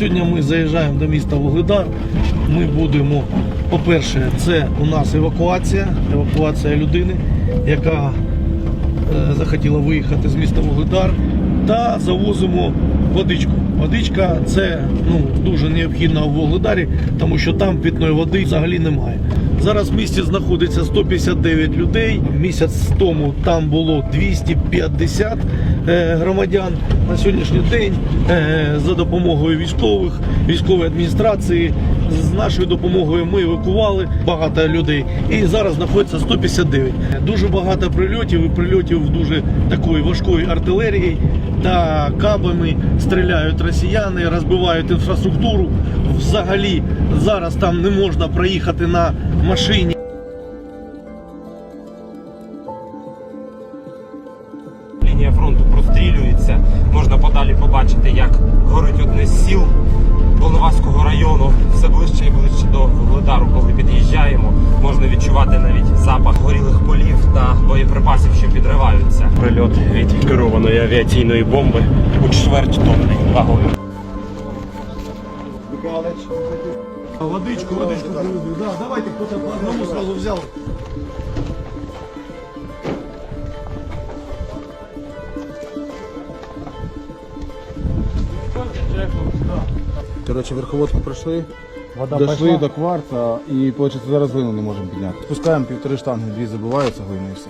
Сьогодні ми заїжджаємо до міста Вугледар. Ми будемо, по-перше, це у нас евакуація, евакуація людини, яка е, захотіла виїхати з міста Вугледар, та завозимо водичку. Водичка це ну, дуже необхідна в Вугледарі, тому що там питної води взагалі немає. Зараз в місті знаходиться 159 людей. Місяць тому там було 250 е, громадян. На сьогоднішній день е, за допомогою військових, військової адміністрації, з нашою допомогою ми евакували багато людей. І зараз знаходиться 159. Дуже багато прильотів і прильотів дуже такої важкої артилерії та кабами стріляють росіяни, розбивають інфраструктуру. Взагалі зараз там не можна проїхати на машині. Лінія фронту прострілюється. Можна подалі побачити, як горить одне з сіл Волноваського району. Все ближче і ближче до Вугледару, коли під'їжджаємо. Можна відчувати навіть запах горілих полів та боєприпасів, що підриваються. Прильот від керованої авіаційної бомби у чверть тонни вагою. Водичку, водичку. Да, давайте хто-то по одному сразу взял. Коротше, верховодку пройшли, Вода дійшли пішла? до кварта і виходить, зараз глину не можемо підняти. Спускаємо півтори штанги, дві забиваються глини і все.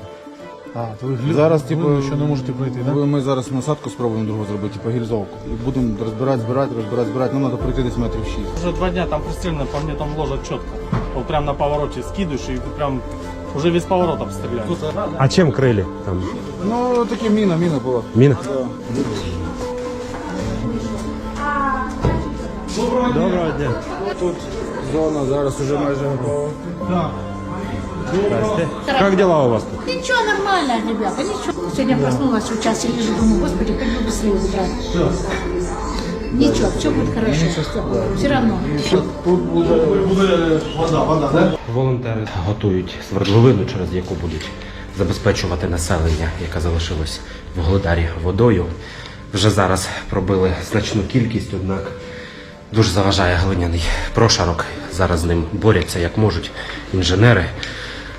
А, то ви глину- Зараз, глину типу, ще не можете пройти, да? ви- Ми зараз насадку спробуємо другу зробити, типу гільзовку. І будемо розбирати, збирати, розбирати, збирати. Нам треба пройти десь метрів 6. Уже два дня там пристрелено, по мне там ложат четко. Вот прям на повороте скидываешь и прям уже весь поворот обстреляют. А чим крилі там? Ну, таке міна, міна була. Міна? Доброго дня. Тут зона зараз уже майже готова. Як дела у вас тут? Ничего, нормально, ребята, ничего. Сегодня проснулась в час и лежу, думаю, господи, как бы быстрее убрать. Ничего, все будет хорошо, все равно. Тут буде Буде вода, вода, да? Волонтери готують свердловину, через яку будуть забезпечувати населення, яке залишилось в Голодарі водою. Вже зараз пробили значну кількість, однак дуже заважає глиняний прошарок. Зараз з ним борються як можуть інженери.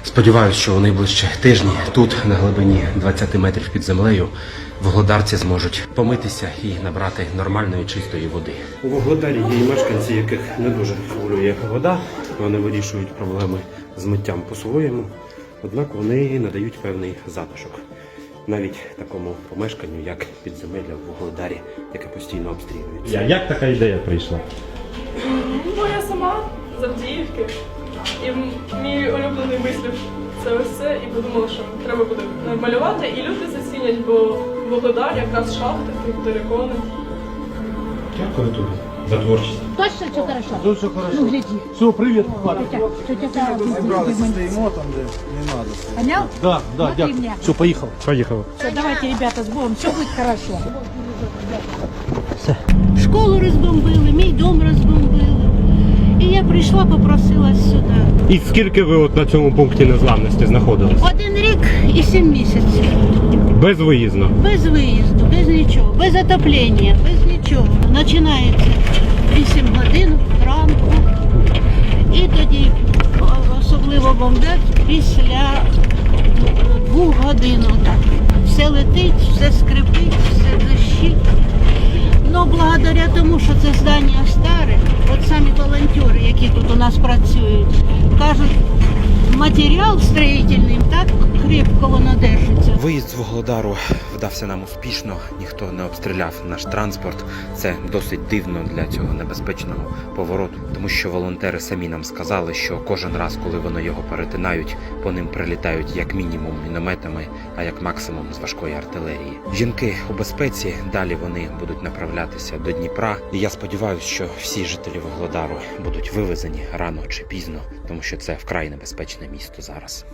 Сподіваюсь, що у найближчі тижні тут, на глибині 20 метрів під землею, вугледарці зможуть помитися і набрати нормальної чистої води. У Вугледарі є і мешканці, яких не дуже хвилює вода. Вони вирішують проблеми з миттям по-своєму, однак вони надають певний затишок. Навіть такому помешканню, як підземелля в Вугледарі, яке постійно обстрілюється. Як така ідея прийшла? Ну, я сама з Авдіївки. І мій улюблений вислів це ось це, і подумала, що треба буде малювати, і люди зацінять, бо Вугледар якраз шахти, терикони. Дякую тобі за творчість. Точно все хорошо? Тут все хорошо. Ну, гляди. Все, привет, хватит. Тетя, тетя Тара, Зібралися, стоїмо там, де не треба. Понял? Да, да, Смотри дякую. меня. Все, поїхав. Поїхали. Все, давайте, ребята, с Богом, все будет хорошо. Школу розбомбили, мій дом розбомбили. І я прийшла, попросилась сюди. І скільки ви от на цьому пункті незламності знаходились? Один рік і сім місяців. Безвиїзно. Без виїзду, без нічого, без отоплення, без нічого. Починається 8 годин ранку. І тоді особливо бомблять після двох годин. Все летить, все скрипить, все дощить. Ну, благодаря тому, що це здання старе, от самі волонтери, які тут у нас працюють, кажуть, матеріал строїтельний так крепко воно держиться. Виїзд з Вугледару вдався нам успішно. Ніхто не обстріляв наш транспорт. Це досить дивно для цього небезпечного повороту, тому що волонтери самі нам сказали, що кожен раз, коли вони його перетинають, по ним прилітають як мінімум мінометами, а як максимум з важкої артилерії. Жінки у безпеці. Далі вони будуть направлятися до Дніпра. І я сподіваюся, що всі жителі Воглодару будуть вивезені рано чи пізно, тому що це вкрай небезпечне місто зараз.